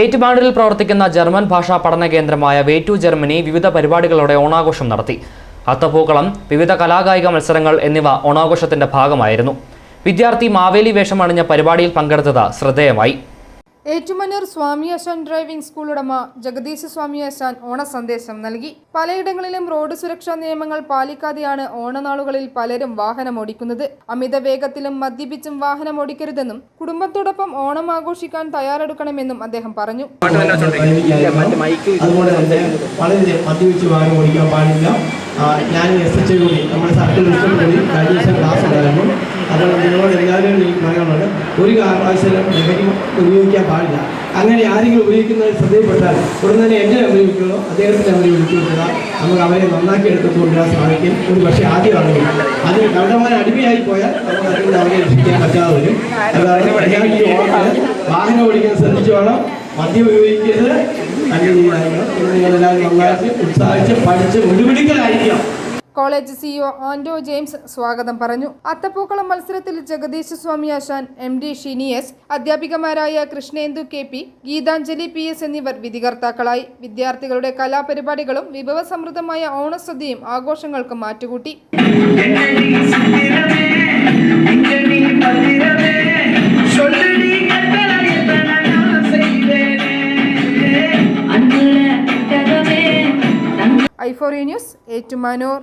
ഏറ്റുമാനൂരിൽ പ്രവർത്തിക്കുന്ന ജർമ്മൻ ഭാഷാ പഠന കേന്ദ്രമായ വേ ടു ജർമ്മനി വിവിധ പരിപാടികളോടെ ഓണാഘോഷം നടത്തി. അത്തപ്പൂക്കളം വിവിധ കലാകായിക മത്സരങ്ങൾ എന്നിവ ഓണാഘോഷത്തിന്റെ ഭാഗമായിരുന്നു. വിദ്യാർത്ഥി മാവേലി വേഷമണിഞ്ഞ പരിപാടിയിൽ പങ്കെടുത്തത് ശ്രദ്ധേയമായി. ഏറ്റുമാനൂർ സ്വാമി ആശാൻ ഡ്രൈവിംഗ് സ്കൂൾ ഉടമ ജഗദീശ് സ്വാമി ആശാൻ ഓണ സന്ദേശം നൽകി. പലയിടങ്ങളിലും റോഡ് സുരക്ഷാ നിയമങ്ങൾ പാലിക്കാതെയാണ് ഓണനാളുകളിൽ പലരും വാഹനം ഓടിക്കുന്നത്. അമിത വേഗത്തിലും മദ്യപിച്ചും വാഹനം ഓടിക്കരുതെന്നും കുടുംബത്തോടൊപ്പം ഓണം ആഘോഷിക്കാൻ തയ്യാറെടുക്കണമെന്നും അദ്ദേഹം പറഞ്ഞു. ഞാൻ ഒരു കാരണവശാലും ലഹരി ഉപയോഗിക്കാൻ പാടില്ല. അങ്ങനെ ആരെങ്കിലും ഉപയോഗിക്കുന്നത് ശ്രദ്ധയിൽപ്പെട്ടാൽ ഉടൻ തന്നെ എന്നെ ഉപയോഗിക്കുകയോ അദ്ദേഹത്തിന്റെ അവരെ വിളിക്കുക നമുക്ക് അവരെ നന്നാക്കി എടുത്തു കൊണ്ടുവരാൻ സാധിക്കും. ഒരു പക്ഷേ ആദ്യമാണെങ്കിൽ അതിന് കണ്ടമാൻ അടിമയായി പോയാൽ നമുക്ക് അതിൽ അവരെ രക്ഷിക്കാൻ പറ്റാതെ വരും. അത് കാരണം ഞാൻ ഈ ഓണത്തിന് വാഹനം ഓടിക്കാൻ ശ്രദ്ധിച്ചു വേണം. മദ്യം ഉപയോഗിക്കരുത്. ഇത് നിങ്ങളെല്ലാവരും നന്നായിട്ട് ഉത്സാഹിച്ച് പഠിച്ച് മുഴുപിടിക്കലായിരിക്കണം കോളേജ് സിഇഒ ആൻഡോ ജെയിംസ് സ്വാഗതം പറഞ്ഞു. അത്തപ്പൂക്കളം മത്സരത്തിൽ ജഗദീശ് സ്വാമി ആശാൻ എം ഡി ഷിനിയസ് അധ്യാപികമാരായ Krishnendu K P Geethanjali P S എന്നിവർ വിധികർത്താക്കളായി. വിദ്യാർത്ഥികളുടെ കലാപരിപാടികളും വിഭവസമൃദ്ധമായ ഓണസദ്യയും ആഘോഷങ്ങൾക്ക് മാറ്റുകൂട്ടി. I four news Ettumanoor.